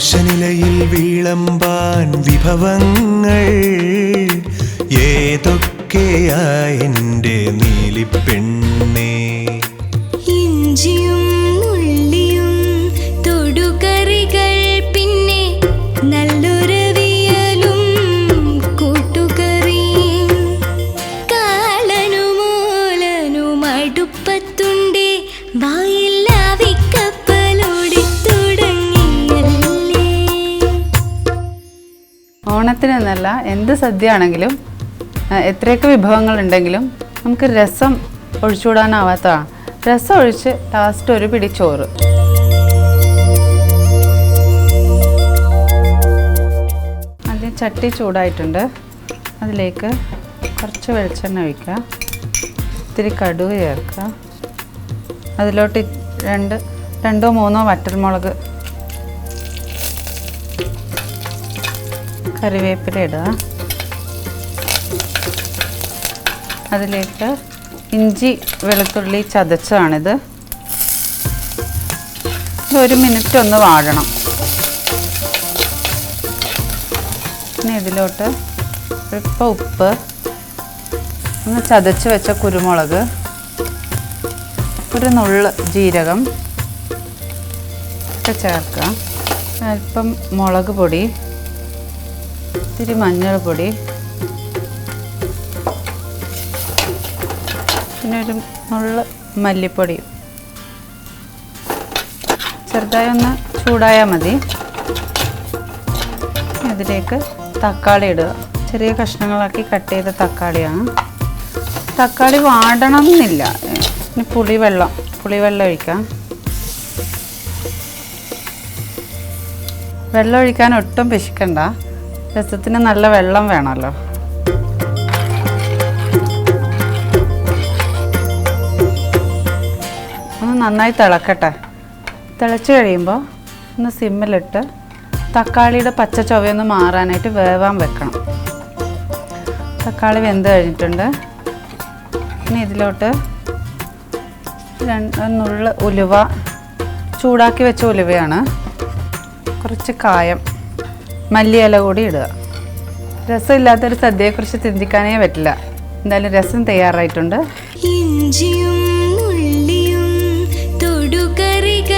ദോശനിലയിൽ വിളമ്പാൻ വിഭവങ്ങൾ ഏതൊക്കെയാ എന്റെ നീലിപ്പെണ്ണേ? ഇഞ്ചിയും ഉള്ളിയും പിന്നെ ഓണത്തിനെന്നല്ല എന്ത് സദ്യ ആണെങ്കിലും എത്രയൊക്കെ വിഭവങ്ങൾ ഉണ്ടെങ്കിലും നമുക്ക് രസം ഒഴിച്ചുകൂടാനാവാത്തതാണ് രസം ഒഴിച്ച് ലാസ്റ്റ് ഒരു പിടി ചോറ്. ആദ്യം ചട്ടി ചൂടായിട്ടുണ്ട്. അതിലേക്ക് കുറച്ച് വെളിച്ചെണ്ണ ഒഴിക്കുക. ഇത്തിരി കടുക് ചേർക്കുക. അതിലോട്ട് രണ്ട് രണ്ടോ മൂന്നോ വറ്റൽമുളക് കറിവേപ്പില ഇടുക. അതിലേക്ക് ഇഞ്ചി വെളുത്തുള്ളി ചതച്ചതാണിത്. ഒരു മിനിറ്റ് ഒന്ന് വാഴണം പിന്നെ ഇതിലോട്ട് ഇപ്പം ഉപ്പ് ഒന്ന് ചതച്ച് വെച്ച കുരുമുളക് ഒരു നുള്ള് ജീരകം ഒക്കെ ചേർക്കുക. അല്പം മുളക് പൊടി ഇത്തിരി മഞ്ഞൾപ്പൊടി. പിന്നെ ഒരു മുള്ള മല്ലിപ്പൊടി. ചെറുതായി ഒന്ന് ചൂടായാൽ മതി. ഇതിലേക്ക് തക്കാളി ഇടുക. ചെറിയ കഷ്ണങ്ങളാക്കി കട്ട് ചെയ്ത തക്കാളിയാണ്. തക്കാളി വാടണം എന്നില്ല പുളിവെള്ളം പുളിവെള്ളം ഒഴിക്കാം. വെള്ളം ഒഴിക്കാൻ ഒട്ടും പിശുക്കണ്ട. രസത്തിന് നല്ല വെള്ളം വേണമല്ലോ. ഒന്ന് നന്നായി തിളക്കട്ടെ. തിളച്ച് കഴിയുമ്പോൾ ഒന്ന് സിമ്മിലിട്ട് തക്കാളിയുടെ പച്ച ചൊവയൊന്ന് മാറാനായിട്ട് വേവാൻ വെക്കണം. തക്കാളി വെന്ത് കഴിഞ്ഞിട്ടുണ്ട്. ഇനി ഇതിലോട്ട് രണ്ട് ഉലുവ ചൂടാക്കി വെച്ച ഉലുവയാണ്. കുറച്ച് കായം മല്ലിയില കൂടി ഇടുക. രസമില്ലാത്തൊരു സദ്യയെക്കുറിച്ച് ചിന്തിക്കാനേ പറ്റില്ല. എന്തായാലും രസം തയ്യാറായിട്ടുണ്ട്. ഇഞ്ചിയും ഉള്ളിയും തൊടുകറികൾ